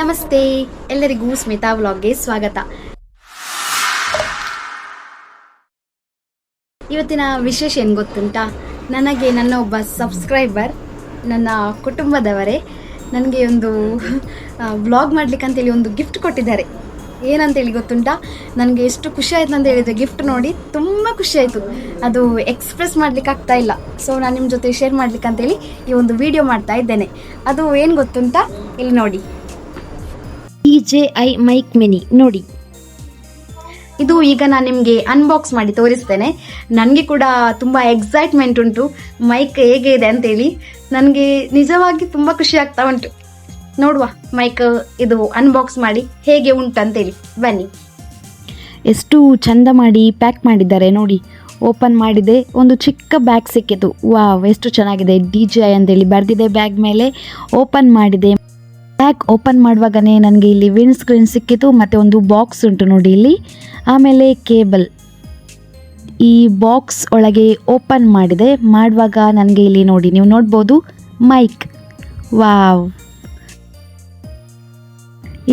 ನಮಸ್ತೆ, ಎಲ್ಲರಿಗೂ ಸ್ಮಿತಾ ವ್ಲಾಗ್ಗೆ ಸ್ವಾಗತ. ಇವತ್ತಿನ ವಿಶೇಷ ಏನು ಗೊತ್ತುಂಟ? ನನಗೆ ನನ್ನ ಒಬ್ಬ ಸಬ್ಸ್ಕ್ರೈಬರ್ ನನ್ನ ಕುಟುಂಬದವರೇ, ನನಗೆ ಒಂದು ವ್ಲಾಗ್ ಮಾಡ್ಲಿಕ್ಕೆ ಅಂತೇಳಿ ಒಂದು ಗಿಫ್ಟ್ ಕೊಟ್ಟಿದ್ದಾರೆ. ಏನಂತೇಳಿ ಗೊತ್ತುಂಟಾ? ನನಗೆ ಎಷ್ಟು ಖುಷಿ ಆಯ್ತು ಅಂತ ಹೇಳಿದ್ರೆ ಗಿಫ್ಟ್ ನೋಡಿ, ತುಂಬ ಖುಷಿ ಆಯಿತು. ಅದು ಎಕ್ಸ್ಪ್ರೆಸ್ ಮಾಡ್ಲಿಕ್ಕೆ ಆಗ್ತಾ ಇಲ್ಲ. ಸೊ ನಾನು ನಿಮ್ಮ ಜೊತೆ ಶೇರ್ ಮಾಡ್ಲಿಕ್ಕೆ ಅಂತೇಳಿ ಈ ಒಂದು ವಿಡಿಯೋ ಮಾಡ್ತಾ ಇದ್ದೇನೆ. ಅದು ಏನು ಗೊತ್ತುಂಟಾ? ಇಲ್ಲಿ ನೋಡಿ. E J I mic mini ನೋಡಿ. ಇದು ಈಗ ನಾನು ನಿಮಗೆ ಅನ್ಬಾಕ್ಸ್ ಮಾಡಿ ತೋರಿಸ್ತೇನೆ. ನನಗೆ ಕೂಡ ತುಂಬ ಎಕ್ಸೈಟ್ಮೆಂಟ್ ಉಂಟು. ಮೈಕ್ ಹೇಗೆ ಇದೆ ಅಂತೇಳಿ. ನನಗೆ ನಿಜವಾಗಿ ತುಂಬ ಖುಷಿ ಆಗ್ತಾ ಉಂಟು. ನೋಡುವ ಮೈಕ್ ಇದು ಅನ್ಬಾಕ್ಸ್ ಮಾಡಿ ಹೇಗೆ ಉಂಟು ಅಂತೇಳಿ. ಬನ್ನಿ. ಎಷ್ಟು ಚಂದ ಮಾಡಿ ಪ್ಯಾಕ್ ಮಾಡಿದ್ದಾರೆ ನೋಡಿ. ಓಪನ್ ಮಾಡಿದೆ ಒಂದು ಚಿಕ್ಕ ಬ್ಯಾಗ್ ಸಿಕ್ಕಿತು. ವಾವ್ ಎಷ್ಟು ಚೆನ್ನಾಗಿದೆ ಡಿ ಜಿ ಐ ಅಂತೇಳಿ ಬರೆದಿದೆ ಬ್ಯಾಗ್ ಮೇಲೆ. ಓಪನ್ ಮಾಡಿದೆ. ಬ್ಯಾಗ್ ಓಪನ್ ಮಾಡುವಾಗನೇ ನನಗೆ ಇಲ್ಲಿ ವಿಂಡ್ ಸ್ಕ್ರೀನ್ ಸಿಕ್ಕಿತು, ಮತ್ತು ಒಂದು ಬಾಕ್ಸ್ ಉಂಟು ನೋಡಿ ಇಲ್ಲಿ. ಆಮೇಲೆ ಕೇಬಲ್. ಈ ಬಾಕ್ಸ್ ಒಳಗೆ ಓಪನ್ ಮಾಡಿದೆ. ಮಾಡುವಾಗ ನನಗೆ ಇಲ್ಲಿ ನೋಡಿ, ನೀವು ನೋಡ್ಬೋದು, ಮೈಕ್. ವಾವ್.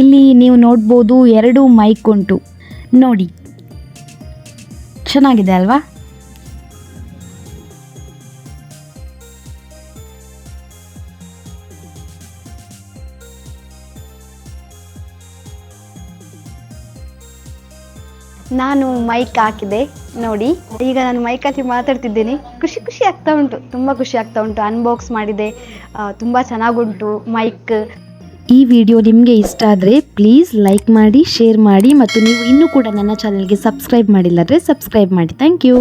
ಇಲ್ಲಿ ನೀವು ನೋಡ್ಬೋದು ಎರಡು ಮೈಕ್ ಉಂಟು. ನೋಡಿ. ಚೆನ್ನಾಗಿದೆ ಅಲ್ವಾ? ನಾನು ಮೈಕ್ ಹಾಕಿದೆ, ನೋಡಿ. ಈಗ ನಾನು ಮೈಕ್ ಹಾಕಿ ಮಾತಾಡ್ತಿದ್ದೀನಿ. ಖುಷಿ ಖುಷಿ ಆಗ್ತಾ ಉಂಟು, ತುಂಬ ಖುಷಿ ಆಗ್ತಾ ಉಂಟು. ಅನ್ಬಾಕ್ಸ್ ಮಾಡಿದೆ ತುಂಬ ಚೆನ್ನಾಗುಂಟು ಮೈಕ್ ಈ ವಿಡಿಯೋ ನಿಮಗೆ ಇಷ್ಟ ಆದರೆ ಪ್ಲೀಸ್ ಲೈಕ್ ಮಾಡಿ ಶೇರ್ ಮಾಡಿ, ಮತ್ತು ನೀವು ಇನ್ನೂ ಕೂಡ ನನ್ನ ಚಾನಲ್ಗೆ ಸಬ್ಸ್ಕ್ರೈಬ್ ಮಾಡಿಲ್ಲ ಅಂದರೆ ಸಬ್ಸ್ಕ್ರೈಬ್ ಮಾಡಿ. Thank you